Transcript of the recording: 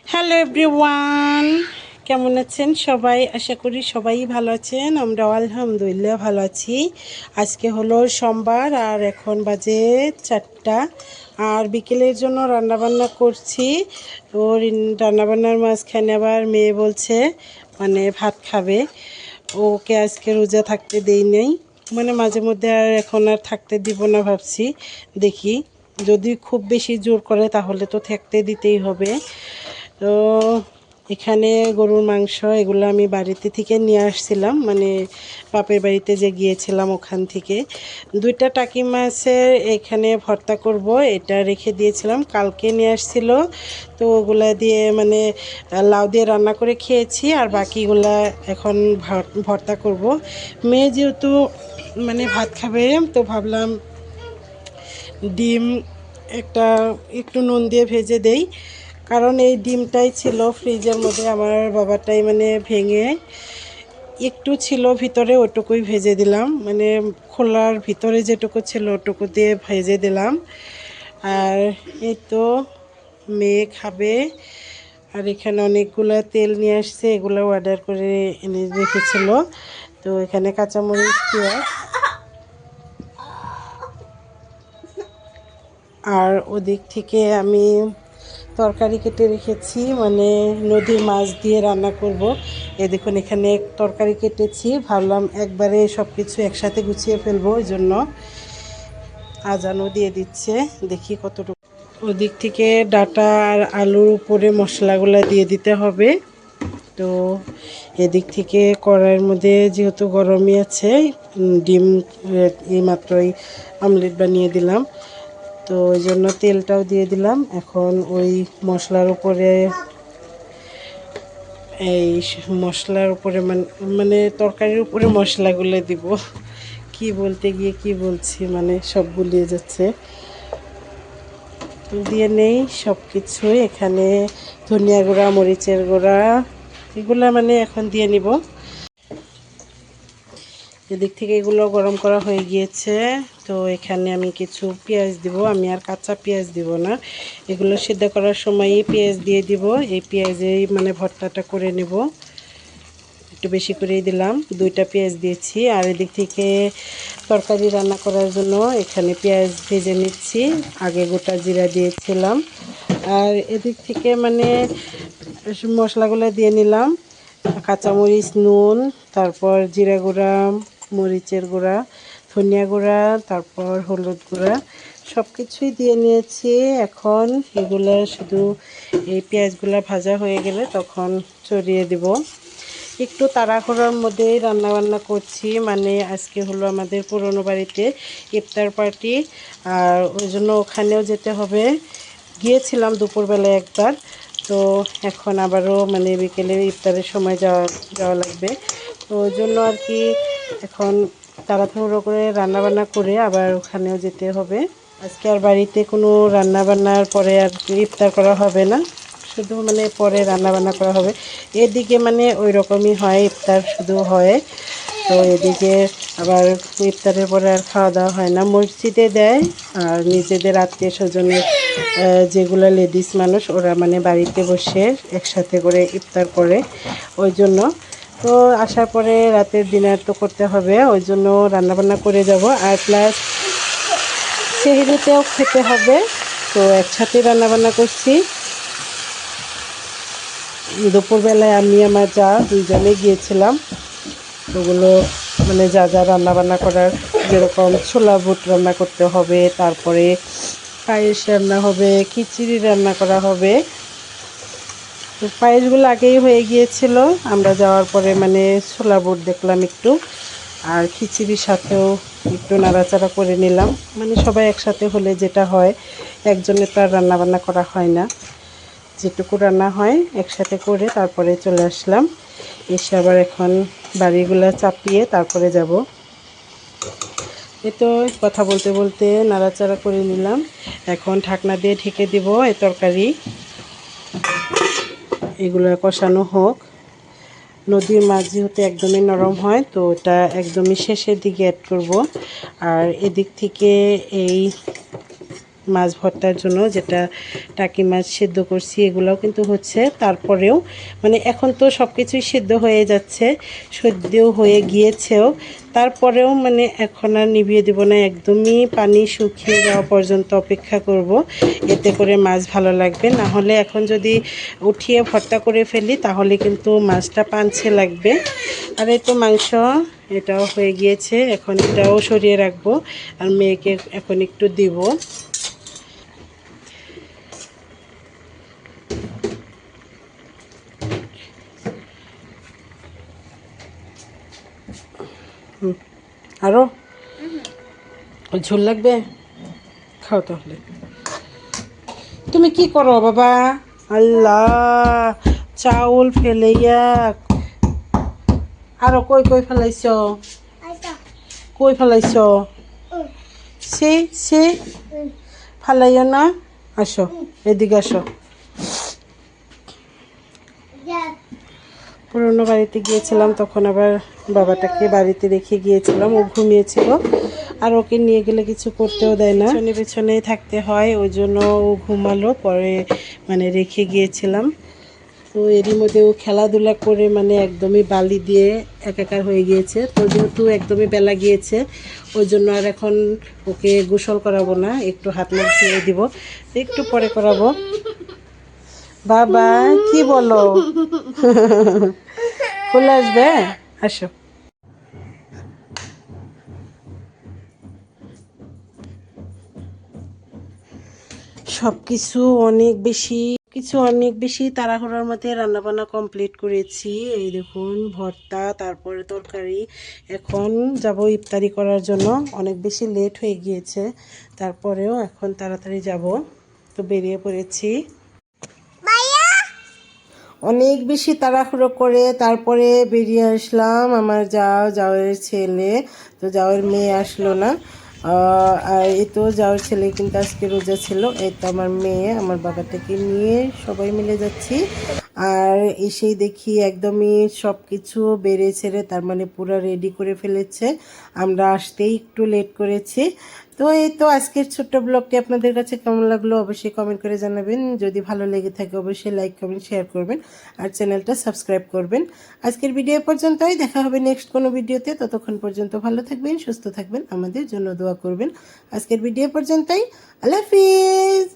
Hello everyone কেমন আছেন সবাই? আশা করি সবাই ভালো আছেন। আমরা আলহামদুলিল্লাহ ভালো আছি। আজকে হলো সোমবার আর এখন বাজে চারটা। আর বিকেলের জন্য রান্নাবান্না করছি। ওর রান্নাবান্নার মাঝখানে আবার মেয়ে বলছে মানে ভাত খাবে। ওকে আজকে রোজা থাকতে দেই নেই। মানে মাঝে মধ্যে আর এখন আর থাকতে দিব না ভাবছি। দেখি, যদি খুব বেশি জোর করে তাহলে তো থাকতে দিতেই হবে। তো এখানে গরুর মাংস এগুলো আমি বাড়িতে থেকে নিয়ে আসছিলাম। মানে বাপের বাড়িতে যে গিয়েছিলাম ওখান থেকে। দুইটা টাকি মাছের এখানে ভর্তা করব, এটা রেখে দিয়েছিলাম। কালকে নিয়ে আসছিল। তো ওগুলা দিয়ে মানে লাউ দিয়ে রান্না করে খেয়েছি আর বাকিগুলা এখন ভর্তা করব। মেয়ে যেহেতু মানে ভাত খাবে, তো ভাবলাম ডিম একটা একটু নুন দিয়ে ভেজে দেই। কারণ এই ডিমটাই ছিল ফ্রিজের মধ্যে আমার বাবাটাই মানে ভেঙে একটু ছিল ভিতরে ওটুকুই ভেজে দিলাম। মানে খোলার ভিতরে যেটুকু ছিল ওটুকু দিয়ে ভেজে দিলাম। আর এই তো মেয়ে খাবে। আর এখানে অনেকগুলো তেল নিয়ে আসছে, এগুলো অর্ডার করে এনে রেখেছিল। তো এখানে কাঁচামরিচ পেঁয়াজ আর ওদিক থেকে আমি তরকারি কেটে রেখেছি মানে নদীর মাছ দিয়ে রান্না করব। এ দেখুন, এখানে তরকারি কেটেছি, ভাবলাম একবারে সব কিছু একসাথে গুছিয়ে ফেলব, ওই জন্য আজানও দিয়ে দিচ্ছে। দেখি কতটুকু। ওদিক থেকে ডাটা আর আলুর উপরে মশলাগুলো দিয়ে দিতে হবে। তো এদিক থেকে কড়াইয়ের মধ্যে যেহেতু গরমই আছে, ডিম এই মাত্রই আমলেট বানিয়ে দিলাম। তো ওই জন্য তেলটাও দিয়ে দিলাম। এখন ওই মশলার উপরে এই মশলার উপরে মানে মানে তরকারির উপরে মশলাগুলো দিব। কি বলতে গিয়ে কি বলছি মানে সব গুলিয়ে যাচ্ছে। দিয়ে নেই সব কিছুই এখানে ধনিয়া গুঁড়া, মরিচের গুঁড়া, এগুলা মানে এখন দিয়ে নিব। এদিক থেকে এগুলো গরম করা হয়ে গিয়েছে। তো এখানে আমি কিছু পেঁয়াজ দিব। আমি আর কাঁচা পেঁয়াজ দিব না। এগুলো সিদ্ধ করার সময়ই পেঁয়াজ দিয়ে দিব। এই পেঁয়াজেই মানে ভর্তাটা করে নেব। একটু বেশি করেই দিলাম। দুইটা পেঁয়াজ দিয়েছি। আর এদিক থেকে তরকারি রান্না করার জন্য এখানে পেঁয়াজ ভেজে নিচ্ছি। আগে গোটা জিরা দিয়েছিলাম। আর এদিক থেকে মানে মশলাগুলো দিয়ে নিলাম। কাঁচামরিচ, নুন, তারপর জিরা গুঁড়া মরিচের গুঁড়া, ধনিয়া গুঁড়া, তারপর হলুদ গুঁড়া সব কিছুই দিয়ে নিয়েছি। এখন এগুলো শুধু এই পেঁয়াজগুলো ভাজা হয়ে গেলে তখন চড়িয়ে দিব। একটু তাড়াহুড়োর মধ্যেই রান্না বান্না করছি মানে আজকে হলো আমাদের পুরনো বাড়িতে ইফতার পার্টি, আর ওই জন্য ওখানেও যেতে হবে। গিয়েছিলাম দুপুরবেলা একবার, তো এখন আবারও মানে বিকেলে ইফতারের সময় যাওয়া যাওয়া লাগবে। তো ওই জন্য আর কি এখন তাড়াহুড়ো করে রান্না বান্না করে আবার ওখানেও যেতে হবে। আজকে আর বাড়িতে কোনো রান্না বান্নার পরে আর ইফতার করা হবে না, শুধু মানে পরে রান্না বান্না করা হবে। এদিকে মানে ওই রকমই হয়, ইফতার শুধু হয়। তো এদিকে আবার ইফতারের পরে আর খাওয়া দাওয়া হয় না। মসজিদে দেয় আর নিজেদের আত্মীয় স্বজনের যেগুলো লেডিস মানুষ, ওরা মানে বাড়িতে বসে একসাথে করে ইফতার করে। ওই জন্য তো আসার পরে রাতের ডিনার তো করতে হবে, ওই জন্য রান্নাবান্না করে যাব। আর প্লাস সেহেরিতেও খেতে হবে, তো একসাথে রান্নাবান্না করছি। দুপুরবেলায় আমি, আমার যা দুইজনে গিয়েছিলাম, ওগুলো মানে যা যা রান্নাবান্না করার, যেরকম ছোলা বুট রান্না করতে হবে, তারপরে পায়েস রান্না হবে, খিচুড়ি রান্না করা হবে। পায়েসগুলো আগেই হয়ে গিয়েছিল। আমরা যাওয়ার পরে মানে ছোলা বুট দেখলাম একটু, আর খিচুড়ির সাথেও একটু নাড়াচাড়া করে নিলাম। মানে সবাই একসাথে হলে যেটা হয়, একজনের তো আর রান্নাবান্না করা হয় না। যেটুকু রান্না হয়, একসাথে করে তারপরে চলে আসলাম। এসে আবার এখন বাড়িগুলো চাপিয়ে তারপরে যাব। এই তো কথা বলতে বলতে নাড়াচাড়া করে নিলাম। এখন ঢাকনা দিয়ে ঢেকে দিব এই তরকারি। এগুলো কষানো হোক। নদীর মাছ যেহেতু একদমই নরম হয়, তো এটা একদমই শেষের দিকে অ্যাড করব। আর এদিক থেকে এই মাছ ভর্তার জন্য যেটা টাকি মাছ সেদ্ধ করছি, এগুলোও কিন্তু হচ্ছে। তারপরেও মানে এখন তো সব কিছুই সেদ্ধ হয়ে যাচ্ছে, সেদ্ধও হয়ে গিয়েছেও। তারপরেও মানে এখন আর নিভিয়ে দেবো না, একদমই পানি শুকিয়ে যাওয়া পর্যন্ত অপেক্ষা করব। এতে করে মাছ ভালো লাগবে। না হলে এখন যদি উঠিয়ে ভর্তা করে ফেলি, তাহলে কিন্তু মাছটা পাঞ্ছে লাগবে। আর এই তো মাংস, এটাও হয়ে গিয়েছে। এখন এটাও সরিয়ে রাখব। আর মেয়েকে এখন একটু দিব। হুম। আরও ঝোল লাগবে? খাও তাহলে। তুমি কি করো বাবা? আল্লাহ চাউল ফেলাইয়া আরও কই কই ফেলাইছ? কই ফেলাইছ? সে সে? ফেলাইও না? আসো এদিকে আসো। পুরনো বাড়িতে গিয়েছিলাম, তখন আবার বাবাটাকে বাড়িতে রেখে গিয়েছিলাম। ও ঘুমিয়েছিল। আর ওকে নিয়ে গেলে কিছু করতেও দেয় না। পেছনে পেছনেই থাকতে হয়, ওই জন্য ও ঘুমালো। পরে মানে রেখে গিয়েছিলাম। তো এরই মধ্যে ও খেলাধুলা করে মানে একদমই বালি দিয়ে একাকার হয়ে গিয়েছে। তো যেহেতু একদমই বেলা গিয়েছে, ওই জন্য আর এখন ওকে গোসল করাবো না, একটু হাত মুখ ধুয়ে দিব, একটু পরে করাবো। বাবা, কি বলো? চলে আসবে? আসো। সব কিছু অনেক বেশি কিছু অনেক বেশি তাড়াহুড়োর মধ্যে রান্নাবান্না কমপ্লিট করেছি। এই দেখুন, ভর্তা, তারপরে তরকারি। এখন যাব ইফতারি করার জন্য। অনেক বেশি লেট হয়ে গিয়েছে। তারপরেও এখন তাড়াতাড়ি যাব। তো বেরিয়ে পড়েছি। অনেক বেশি তাড়াহুড়ো করে তারপরে বেরিয়ে আসলাম আমার যাও, যাওয়ের ছেলে। তো যাওয়ের মেয়ে আসলো না। আর এই তো যাওয়ার ছেলে কিন্তু আজকে রোজা ছিল। এই তো আমার মেয়ে, আমার বাবাটাকে নিয়ে সবাই মিলে যাচ্ছি। আর এসেই দেখি একদমই সব কিছু বেড়ে ছেড়ে তার মানে পুরো রেডি করে ফেলেছে। আমরা আসতেই একটু লেট করেছি। তো এই তো আজকের ছোট্ট ব্লগটি আপনাদের কাছে কেমন লাগল অবশ্যই কমেন্ট করে জানাবেন। যদি ভালো লেগে থাকে অবশ্যই লাইক কমেন্ট শেয়ার করবেন আর চ্যানেলটা সাবস্ক্রাইব করবেন। আজকের ভিডিও পর্যন্তই। দেখা হবে নেক্সট কোনো ভিডিওতে ততক্ষণ পর্যন্ত ভালো থাকবেন, সুস্থ থাকবেন। আমাদের জন্য দোয়া করবেন। আজকের ভিডিও পর্যন্তই। আল্লাহ হাফিজ!